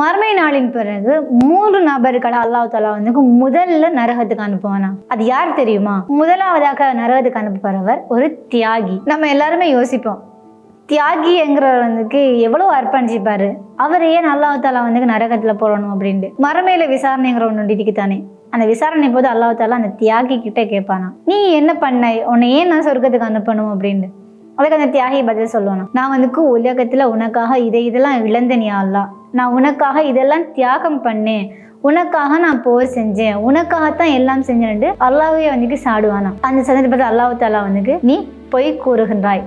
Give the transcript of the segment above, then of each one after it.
மறுமை நாளின் பிறகு மூன்று நபர்களை அல்லாஹ் தாலா வந்து முதல்ல நரகத்துக்கு அனுப்புவானா? அது யார் தெரியுமா? முதலாவதாக நரகத்துக்கு அனுப்பப்படுறவர் ஒரு தியாகி. நம்ம எல்லாருமே யோசிப்போம். தியாகிங்கிறவர் வந்துக்கு எவ்வளோ அர்ப்பணிச்சிப்பாரு? அவர் ஏன் அல்லாஹ் தாலா வந்து நரகத்தில் போடணும் அப்படின்ட்டு. மறுமையில விசாரணைங்கிற ஒன்று தானே அந்த விசாரணை போது அல்லாஹ் தாலா அந்த தியாகி கிட்ட கேட்பானா? நீ என்ன பண்ண? உன்னை ஏன் நான் சொர்க்கத்துக்கு அனுப்பணும் அப்படின்ட்டு. அதுக்கு அந்த தியாகி பதில் சொல்லுவானா நான் வந்துக்கு உலகத்துல உனக்காக இதை இதெல்லாம் இழந்தனியா அல்லா நான் உனக்காக இதெல்லாம் தியாகம் பண்ணேன். உனக்காக நான் போர் செஞ்சேன். உனக்காகத்தான் எல்லாம் செஞ்சேன்ட்டு அல்லாவே வந்துக்கு சாடுவானா அந்த சந்தர்ப்பத்தை அல்லாஹ் தாலா வந்துக்கு நீ பொய் கூறுகின்றாய்.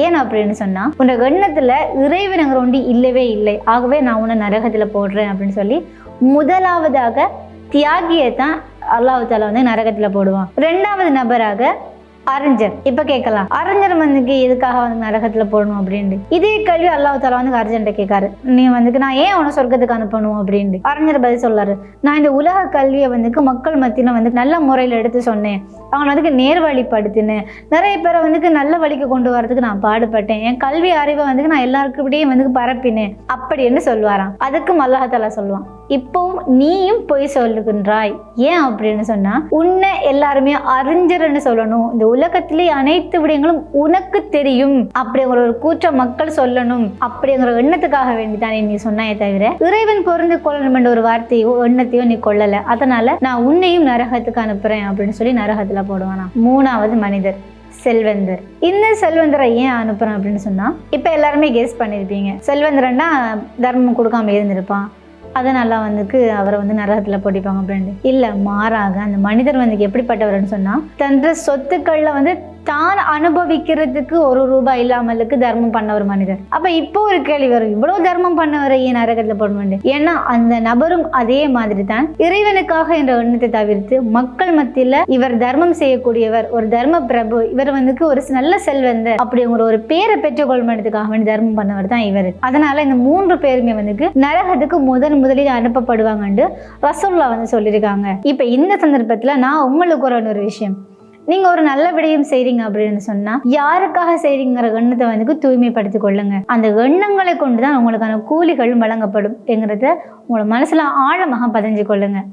ஏன் அப்படின்னு சொன்னா உன்னோட எண்ணத்துல இறைவனங்கிற ஒன்று இல்லவே இல்லை. ஆகவே நான் உன்னை நரகத்துல போடுறேன் அப்படின்னு சொல்லி முதலாவதாக தியாகியை தான் அல்லாஹு தாலா வந்து நரகத்துல போடுவான். ரெண்டாவது நபராக அறிஞர். இப்ப கேட்கலாம். அறிஞர் வந்துக்கு எதுக்காக வந்து நரகத்துல போடணும் அப்படின்ட்டு? இதே கேள்வி அல்லாஹ் தாலா வந்து அர்ஜென்ட்ட கேட்காரு. நீ வந்துக்கு நான் ஏன் உன சொர்க்கத்துக்கு அனுப்பணும் அப்படின்ட்டு? அறிஞர் பதில் சொல்லாரு. நான் இந்த உலக கல்வியை வந்துக்கு மக்கள் மத்தியில வந்து நல்ல முறையில் எடுத்து சொன்னேன். அவங்க வந்துக்கு நேர்வழிப்படுத்தினேன். நிறைய பேரை வந்துக்கு நல்ல வழிக்கு கொண்டு வரதுக்கு நான் பாடுபட்டேன். என் கல்வி அறிவை வந்துக்கு நான் எல்லாருக்கிட்டே வந்துக்கு பரப்பினேன். அப்படின்னு சொல்லுவாராம். அதுக்கும் அல்லாஹாலா சொல்லுவான். இப்போவும் நீயும் பொய் சொல்லுகின்றாய். ஏன் அப்படின்னு சொன்னா உன்னை எல்லாருமே அறிஞர்னு சொல்லணும். இந்த உலகத்திலே அனைத்து விடயங்களும் உனக்கு தெரியும் அப்படிங்கிற ஒரு கூற்ற மக்கள் சொல்லணும் அப்படிங்கிற எண்ணத்துக்காக வேண்டிதானே நீ சொன்னாயே தவிர இறைவன் பொருந்து கொள்ளணும் என்ற ஒரு வார்த்தையோ எண்ணத்தையோ நீ கொள்ளல. அதனால நான் உன்னையும் நரகத்துக்கு அனுப்புறேன் அப்படின்னு சொல்லி நரகத்துல போடுவானா. மூணாவது மனிதர் செல்வந்தர். இந்த செல்வந்தரை ஏன் அனுப்புறேன் அப்படின்னு சொன்னா இப்ப எல்லாருமே கெஸ் பண்ணிருப்பீங்க. செல்வந்தரன்னா தர்மம் கொடுக்காம இருந்திருப்பான். அதனால வந்துக்கு அவரை வந்து நரகத்தில் போட்டிப்பாங்க அப்படின்ட்டு இல்லை மாறாக அந்த மனிதர் வந்து எப்படிப்பட்டவர்னு சொன்னால் தன்ற சொத்துக்களில் வந்து தான் அனுபவிக்கிறதுக்கு ஒரு ரூபாய் இல்லாமலுக்கு தர்மம் பண்ண ஒரு மனிதர். அப்ப இப்போ ஒரு கேள்வி வரும். இவ்வளவு தர்மம் பண்ணவரை ஏன் நரகத்துல போடணும் ஏன்னா அந்த நபரும் அதே மாதிரி தான் இறைவனுக்காக என்ற எண்ணத்தை தவிர்த்து மக்கள் மத்தியில இவர் தர்மம் செய்யக்கூடியவர் ஒரு தர்ம பிரபு இவர் வந்து ஒரு நல்ல செல்வந்த அப்படிங்கிற ஒரு பேரை பெற்றுக்கொள்வதற்காக வேண்டி தர்மம் பண்ணவர் தான் இவர். அதனால இந்த மூன்று பேருமே வந்து நரகத்துக்கு முதன் முதலில் அனுப்பப்படுவாங்கன்னு ரசோல்லா வந்து சொல்லியிருக்காங்க இப்போ இந்த சந்தர்ப்பத்தில் நான் உங்களுக்கு ஒரு ஒரு விஷயம். நீங்க ஒரு நல்ல விடயம் செய்றீங்க அப்படின்னு சொன்னா யாருக்காக செய்றீங்கிற எண்ணத்தை வந்து தூய்மைப்படுத்திக் கொள்ளுங்க. அந்த எண்ணங்களை கொண்டு தான் உங்களுக்கான கூலிகள் வழங்கப்படும் என்கிறத உங்களோட மனசுல ஆழமாக பதிஞ்சு கொள்ளுங்க.